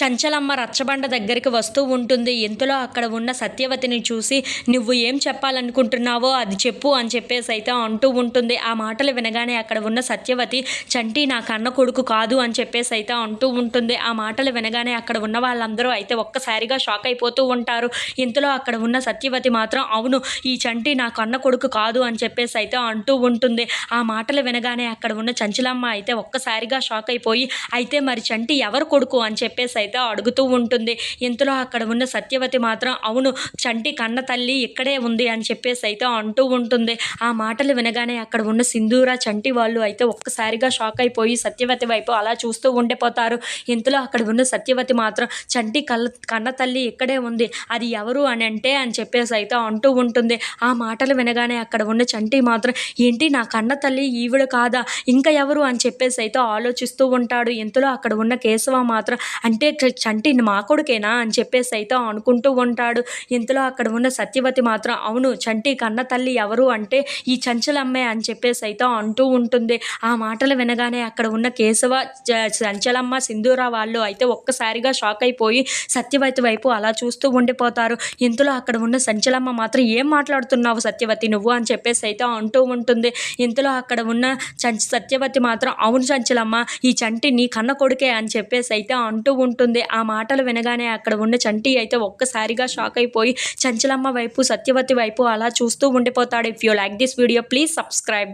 చంచలమ్మ రచ్చబండ దగ్గరికి వస్తూ ఉంటుంది. ఇంతలో అక్కడ ఉన్న సత్యవతిని చూసి నువ్వు ఏం చెప్పాలనుకుంటున్నావో అది చెప్పు అని చెప్పేసి అయితే అంటూ ఉంటుంది. ఆ మాటలు వినగానే అక్కడ ఉన్న సత్యవతి చంటి నా కన్న కొడుకు కాదు అని చెప్పేసి అయితే అంటూ ఉంటుంది. ఆ మాటలు వినగానే అక్కడ ఉన్న వాళ్ళందరూ అయితే ఒక్కసారిగా షాక్ అయిపోతూ ఉంటారు. ఇంతలో అక్కడ ఉన్న సత్యవతి మాత్రం అవును ఈ చంటి నా కన్న కొడుకు కాదు అని చెప్పేసి అయితే అంటూ ఉంటుంది. ఆ మాటలు వినగానే అక్కడ ఉన్న చంచలమ్మ అయితే ఒక్కసారిగా షాక్ అయిపోయి అయితే మరి చంటి ఎవరు కొడుకు అని చెప్పేసి అయితే అడుగుతూ ఉంటుంది. ఇంతలో అక్కడ ఉన్న సత్యవతి మాత్రం అవును చంటి కన్న తల్లి ఇక్కడే ఉంది అని చెప్పేసి అయితే అంటూ ఉంటుంది. ఆ మాటలు వినగానే అక్కడ ఉన్న సింధూర చంటి వాళ్ళు అయితే ఒక్కసారిగా షాక్ అయిపోయి సత్యవతి వైపు అలా చూస్తూ ఉండిపోతారు. ఇంతలో అక్కడ ఉన్న సత్యవతి మాత్రం చంటి కళ్ళ కన్న తల్లి ఇక్కడే ఉంది అది ఎవరు అని అంటే అని చెప్పేసి అయితే అంటూ ఉంటుంది. ఆ మాటలు వినగానే అక్కడ ఉన్న చంటి మాత్రం ఏంటి నా కన్న తల్లి ఈవిడ కాదా? ఇంకా ఎవరు? అని చెప్పేసి అయితే ఆలోచిస్తూ ఉంటాడు. ఇంతలో అక్కడ ఉన్న కేశవ మాత్రం అంటే చంటి మా కొడుకేనా అని చెప్పేసి అయితే అనుకుంటూ ఉంటాడు. ఇంతలో అక్కడ ఉన్న సత్యవతి మాత్రం అవును చంటి కన్న తల్లి ఎవరు అంటే ఈ చంచలమ్మే అని చెప్పేసి అయితే అంటూ ఉంటుంది. ఆ మాటలు వినగానే అక్కడ ఉన్న కేశవ చంచలమ్మ సింధూర వాళ్ళు అయితే ఒక్కసారిగా షాక్ అయిపోయి సత్యవతి వైపు అలా చూస్తూ ఉండిపోతారు. ఇంతలో అక్కడ ఉన్న సంచలమ్మ మాత్రం ఏం మాట్లాడుతున్నావు సత్యవతి నువ్వు? అని చెప్పేసి అయితే అంటూ ఉంటుంది. ఇంతలో అక్కడ ఉన్న సత్యవతి మాత్రం అవును చంచలమ్మ ఈ చంటి నీ కన్న కొడుకే అని చెప్పేసి అయితే అంటూ ఉంటుంది ఆ మాటలు వినగానే అక్కడ ఉన్న చంటి అయితే ఒక్కసారిగా షాక్ అయిపోయి చంచలమ్మ వైపు సత్యవతి వైపు అలా చూస్తూ ఉండిపోతాడు. If you like this video please subscribe